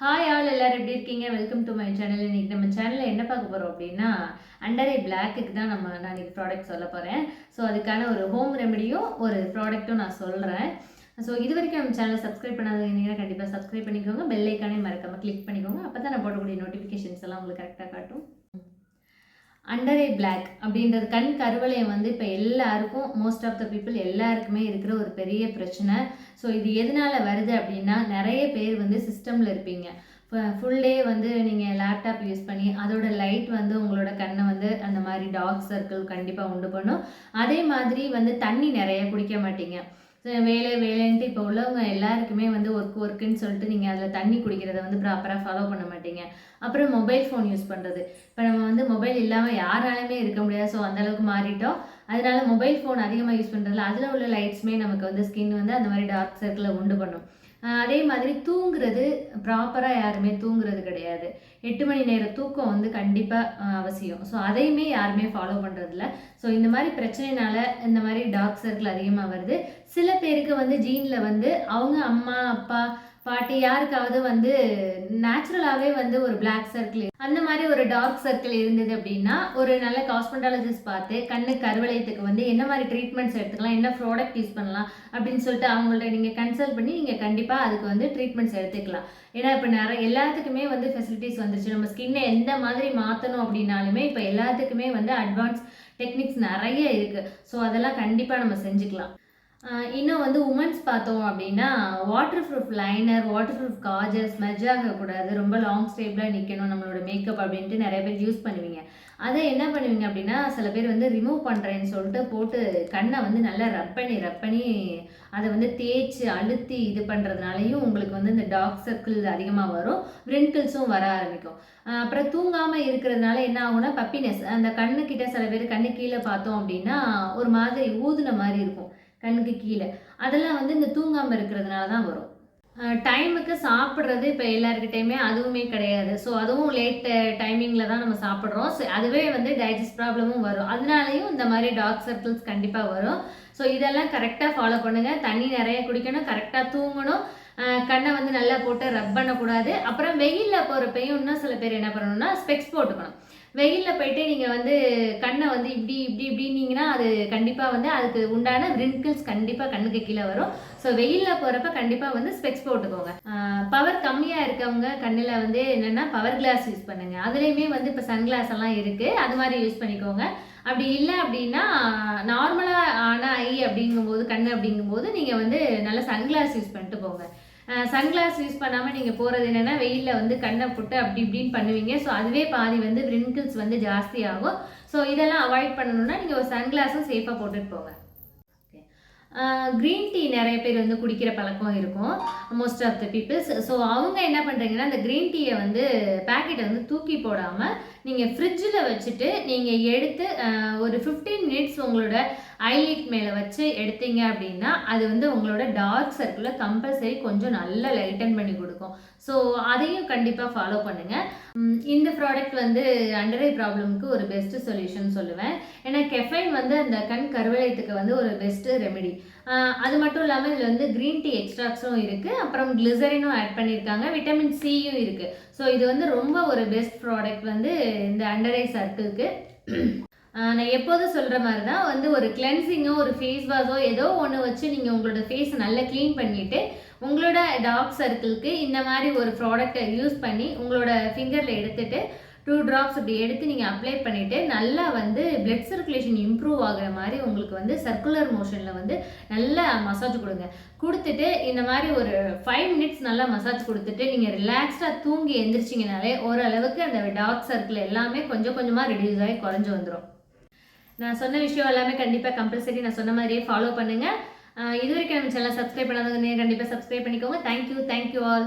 Hi all எல்லோரும் எப்படி இருக்கீங்க? வெல்கம் டு மை சேனல் இன்றைக்கி நம்ம சேனலில் என்ன பார்க்க போகிறோம் அப்படின்னா அண்டர் ஐ பிளாக்குக்கு தான் நம்ம நான் இன்னைக்கு ப்ராடக்ட் சொல்ல போகிறேன் ஸோ அதுக்கான ஒரு ஹோம் ரெமெடியும் ஒரு ப்ராடக்ட்டும் நான் சொல்கிறேன் ஸோ இது வரைக்கும் நம்ம சேனலை சப்ஸ்கிரைப் நீங்கள் கண்டிப்பாக சப்ஸ்கிரைப் பண்ணிக்கோங்க. பெல் ஐக்கானே மறக்காமல் கிளிக் பண்ணிக்கோங்க. அப்போ தான் நான் போடக்கூடிய நோட்டிஃபிகேஷன்ஸ் எல்லாம் உங்களுக்கு கரெக்டாக காட்டும். அண்டர் ஐ பிளாக் அப்படின்றது கண் கருவளையம் வந்து இப்போ எல்லாருக்கும் மோஸ்ட் ஆஃப் த பீப்புள் எல்லாருக்குமே இருக்கிற ஒரு பெரிய பிரச்சனை. ஸோ இது எதனால வருது அப்படின்னா நிறைய பேர் வந்து சிஸ்டமில் இருப்பீங்க. ஃபுல் டே வந்து நீங்கள் லேப்டாப் யூஸ் பண்ணி அதோட லைட் வந்து உங்களோட கண்ணை வந்து அந்த மாதிரி டார்க் சர்க்கிள் கண்டிப்பாக உண்டு பண்ணும். அதே மாதிரி வந்து தண்ணி நிறைய குடிக்க மாட்டீங்க. வேலை வேலைன்ட்டு இப்போ உள்ளவங்க எல்லாருக்குமே வந்து ஒர்க் ஒர்க்குன்னு சொல்லிட்டு நீங்கள் அதில் தண்ணி குடிக்கிறத வந்து ப்ராப்பராக ஃபாலோ பண்ண மாட்டீங்க. அப்புறம் மொபைல் ஃபோன் யூஸ் பண்ணுறது இப்போ நம்ம வந்து மொபைல் இல்லாமல் யாராலுமே இருக்க முடியாது. ஸோ அந்தளவுக்கு மாறிட்டோம். அதனால மொபைல் ஃபோன் அதிகமாக யூஸ் பண்ணுறதுல அதில் உள்ள லைட்ஸுமே நமக்கு வந்து ஸ்கின் வந்து அந்த மாதிரி டார்க் சர்க்கிளை உண்டு பண்ணும். அதே மாதிரி தூங்குறது ப்ராப்பராக யாருமே தூங்குறது கிடையாது. எட்டு மணி நேர தூக்கம் வந்து கண்டிப்பாக அவசியம். ஸோ அதையுமே யாருமே ஃபாலோ பண்ணுறதில்ல ஸோ இந்த மாதிரி பிரச்சனைனால இந்த மாதிரி டார்க் சர்க்கிள் அதிகமாக வருது. சில பேருக்கு வந்து ஜீனில் வந்து அவங்க அம்மா அப்பா பாட்டி யாருக்காவது வந்து நேச்சுரலாகவே வந்து ஒரு பிளாக் சர்க்கிள் அந்த மாதிரி ஒரு டார்க் சர்க்கிள் இருந்தது அப்படின்னா ஒரு நல்ல காஸ்மெட்டாலஜிஸ்ட் பார்த்து கண்ணு கருவளையத்துக்கு வந்து என்ன மாதிரி ட்ரீட்மெண்ட்ஸ் எடுத்துக்கலாம் என்ன ப்ராடக்ட் யூஸ் பண்ணலாம் அப்படின்னு சொல்லிட்டு அவங்கள்ட்ட நீங்கள் கன்சல்ட் பண்ணி நீங்கள் கண்டிப்பாக அதுக்கு வந்து ட்ரீட்மெண்ட்ஸ் எடுத்துக்கலாம். ஏன்னா இப்போ நிறைய எல்லாத்துக்குமே வந்து ஃபெசிலிட்டிஸ் வந்துருச்சு. நம்ம ஸ்கின்னை எந்த மாதிரி மாற்றணும் அப்படின்னாலுமே இப்போ எல்லாத்துக்குமே வந்து அட்வான்ஸ் டெக்னிக்ஸ் நிறைய இருக்குது ஸோ அதெல்லாம் கண்டிப்பாக நம்ம செஞ்சுக்கலாம். இன்னும் வந்து உமன்ஸ் பார்த்தோம் அப்படின்னா waterproof liner waterproof gauges மெஜ் ஆகக்கூடாது ரொம்ப லாங் ஸ்டேபிளாக நிற்கணும் நம்மளோட மேக்கப் அப்படின்ட்டு நிறைய பேர் யூஸ் பண்ணுவீங்க. அதை என்ன பண்ணுவீங்க அப்படின்னா சில பேர் வந்து ரிமூவ் பண்ணுறேன்னு சொல்லிட்டு போட்டு கண்ணை வந்து நல்லா ரப் பண்ணி ரப் பண்ணி அதை வந்து தேய்ச்சி அழுத்தி இது பண்ணுறதுனாலையும் உங்களுக்கு வந்து இந்த டார்க் சர்க்கிள் அதிகமாக வரும். ரிங்கிள்ஸும் வர ஆரம்பிக்கும். அப்புறம் தூங்காமல் இருக்கிறதுனால என்ன ஆகும்னா பப்பினஸ் அந்த கண்ணுக்கிட்ட சில பேர் கண்ணு கீழே பார்த்தோம் அப்படின்னா ஒரு மாதிரி ஊதுன மாதிரி இருக்கும். கண்ணுக்கு கீழே. அதெல்லாம் வந்து இந்த தூங்காமல் இருக்கிறதுனால தான் வரும். டைமுக்கு சாப்பிட்றது இப்போ எல்லாருக்கிட்டையுமே அதுவுமே கிடையாது. ஸோ அதுவும் லேட் டைமிங்கில் தான் நம்ம சாப்பிட்றோம். ஸோ அதுவே வந்து டைஜஸ்ட் ப்ராப்ளமும் வரும். அதனாலையும் இந்த மாதிரி டார்க் சர்க்கிள்ஸ் கண்டிப்பாக வரும். ஸோ இதெல்லாம் கரெக்டாக ஃபாலோ பண்ணுங்கள் தண்ணி நிறைய குடிக்கணும் கரெக்டாக தூங்கணும். கண்ணை வந்து நல்லா போட்டு ரப் பண்ணக்கூடாது. அப்புறம் வெயிலில் போகிறப்பையும் இன்னும் சில பேர் என்ன பண்ணணும்னா ஸ்பெக்ஸ் போட்டுக்கணும். வெயிலில் போயிட்டு நீங்கள் வந்து கண்ணை வந்து இப்படி இப்படி இப்படின்னீங்கன்னா அது கண்டிப்பாக வந்து அதுக்கு உண்டான ரிங்கிள்ஸ் கண்டிப்பாக கண்ணுக்கு கீழே வரும். ஸோ வெயிலில் போகிறப்ப கண்டிப்பாக வந்து ஸ்பெக்ஸ் போட்டுக்கோங்க. பவர் கம்மியாக இருக்கவங்க கண்ணில் வந்து என்னென்னா பவர் கிளாஸ் யூஸ் பண்ணுங்கள் அதுலேயுமே வந்து இப்போ சன்கிளாஸ் எல்லாம் இருக்குது அது மாதிரி யூஸ் பண்ணிக்கோங்க. அப்படி இல்லை அப்படின்னா நார்மலாக ஆன ஐ அப்படிங்கும்போது கண் அப்படிங்கும்போது நீங்கள் வந்து நல்ல சன்கிளாஸ் யூஸ் பண்ணிட்டு போங்க. சன்கிளாஸ் யூஸ் பண்ணாமல் நீங்கள் போகிறது என்னென்னா வெயிலில் வந்து கண்ணை போட்டு அப்படி இப்படின்னு பண்ணுவீங்க. ஸோ அதுவே பாதி வந்து ரிங்கிள்ஸ் வந்து ஜாஸ்தி ஆகும் ஸோ இதெல்லாம் அவாய்ட் பண்ணணும்னா நீங்கள் ஒரு சன்கிளாஸும் சேஃபாக போட்டுட்டு போங்க. க்ரீன் டீ நிறைய பேர் வந்து குடிக்கிற பழக்கம் இருக்கும் most of the peoples so அவங்க என்ன பண்ணுறீங்கன்னா அந்த க்ரீன் டீயை வந்து பேக்கெட்டை வந்து தூக்கி போடாமல் நீங்கள் ஃப்ரிட்ஜில் வச்சுட்டு நீங்கள் எடுத்து ஒரு ஃபிஃப்டீன் மினிட்ஸ் உங்களோட ஐலைட் மேலே வச்சு எடுத்தீங்க அப்படின்னா அது வந்து உங்களோட டார்க் சர்க்கிளை கம்பல்சரி கொஞ்சம் நல்லா லைட்டன் பண்ணி கொடுக்கும். ஸோ அதையும் கண்டிப்பாக ஃபாலோ பண்ணுங்கள் இந்த ப்ராடக்ட் வந்து அண்டர் ஐ ப்ராப்ளம்க்கு ஒரு பெஸ்ட்டு சொல்யூஷன் சொல்லுவேன். ஏன்னா கெஃபைன் வந்து அந்த கண் கருவளையத்துக்கு வந்து ஒரு பெஸ்ட்டு ரெமெடி அது மட்டும் இல்லாமல் இதில் வந்து க்ரீன் டீ எக்ஸ்ட்ராக்ஸும் இருக்குது அப்புறம் கிளிசரினும் ஆட் பண்ணியிருக்காங்க விட்டமின் சியும் இருக்குது ஸோ இது வந்து ரொம்ப ஒரு பெஸ்ட் ப்ராடக்ட் வந்து இந்த அண்டரை ஐ சர்க்கிள்க்கு நான் எப்போதும் சொல்கிற மாதிரி தான் வந்து ஒரு கிளென்சிங்கோ ஒரு ஃபேஸ் வாஷோ ஏதோ ஒன்று வச்சு நீங்கள் உங்களோட ஃபேஸை நல்லா க்ளீன் பண்ணிவிட்டு உங்களோட டார்க் சர்க்கிளுக்கு இந்த மாதிரி ஒரு ப்ராடக்டை யூஸ் பண்ணி உங்களோட ஃபிங்கரில் எடுத்துகிட்டு டூ ட்ராப்ஸ் இப்படி எடுத்து நீங்கள் அப்ளை பண்ணிவிட்டு நல்லா வந்து பிளட் சர்க்குலேஷன் இம்ப்ரூவ் ஆகிற மாதிரி உங்களுக்கு வந்து சர்க்குலர் மோஷனில் வந்து நல்லா மசாஜ் கொடுங்க. கொடுத்துட்டு இந்த மாதிரி ஒரு ஃபைவ் மினிட்ஸ் நல்லா மசாஜ் கொடுத்துட்டு நீங்கள் ரிலாக்ஸ்டாக தூங்கி எந்திரிச்சிங்கனாலே ஓரளவுக்கு அந்த டார்க் சர்க்கிள் எல்லாமே கொஞ்சம் கொஞ்சமாக ரெடியூஸ் ஆகி குறைஞ்சு வந்துடும் நான் சொன்ன விஷயம் எல்லாமே கண்டிப்பாக கம்பல்சரி நான் சொன்ன மாதிரியே ஃபாலோ பண்ணுங்கள் இது வரைக்கும் நம்ம சேனல் சப்ஸ்கிரைப் பண்ணாதவங்க கண்டிப்பாக சப்ஸ்கிரைப் பண்ணிக்கோங்க. Thank you thank you all